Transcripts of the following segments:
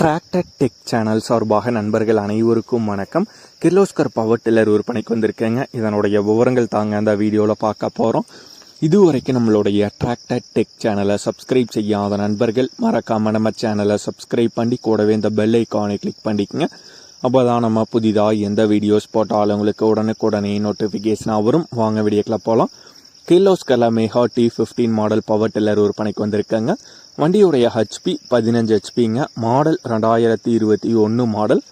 Tractor tech channel சார்பாக நண்பர்கள் அனைவருக்கும் வணக்கம். கிர்லோஸ்கர் பவர் டில்லர் விற்பனைக்கு வந்திருக்கேங்க. இதனுடைய விவரங்கள் தாங்க அந்த வீடியோவில் பார்க்க போகிறோம் இதுவரைக்கும் நம்மளுடைய டிராக்டர் டெக் சேனலை சப்ஸ்கிரைப் செய்யாத நண்பர்கள் மறக்காம நம்ம சேனலை சப்ஸ்கிரைப் பண்ணி கூடவே இந்த பெல் ஐக்கானை கிளிக் பண்ணிக்கோங்க. அப்போ தான் நம்ம புதிதாக எந்த வீடியோஸ் போட்டாலும் உங்களுக்கு உடனுக்குடனே நோட்டிஃபிகேஷனாக வரும். வாங்க வீடியோக்கில் போகலாம் கிர்லோஸ்கர்ல mega T fifteen model power tiller விற்பனைக்கு வந்திருக்காங்க. வண்டியுடைய ஹெச்பி பதினஞ்சு ஹெச்பிங்க மாடல் ரெண்டாயிரத்தி இருபத்தி ஒன்று மாடல்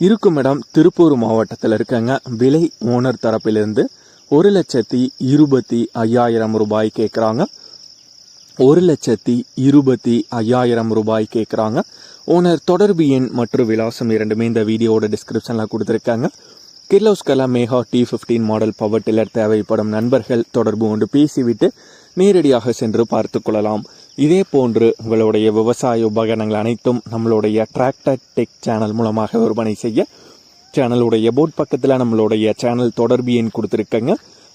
இருக்கும் இடம் திருப்பூர் மாவட்டத்தில் இருக்காங்க. விலை ஓனர் தரப்பிலிருந்து ஒரு லட்சத்தி இருபத்தி ஐயாயிரம் ரூபாய் கேட்குறாங்க ஒரு லட்சத்தி இருபத்தி ஐயாயிரம் ரூபாய் கேட்குறாங்க ஓனர் தொடர்பு எண் மற்றும் விலாசம் இரண்டுமே இந்த வீடியோவோட டிஸ்கிரிப்ஷனில் கொடுத்துருக்காங்க. கிர்லோஸ்கலா mega T fifteen model power tiller தேவைப்படும் நண்பர்கள் தொடர்பு கொண்டு பேசிவிட்டு நேரடியாக சென்று பார்த்து கொள்ளலாம். இதே போன்று உங்களுடைய விவசாய உபகரணங்கள் அனைத்தும் நம்மளுடைய டிராக்டர் டெக் சேனல் மூலமாக விற்பனை செய்ய சேனலுடைய போட் பக்கத்தில் நம்மளுடைய சேனல் தொடர்பு எண் கொடுத்துருக்கங்க.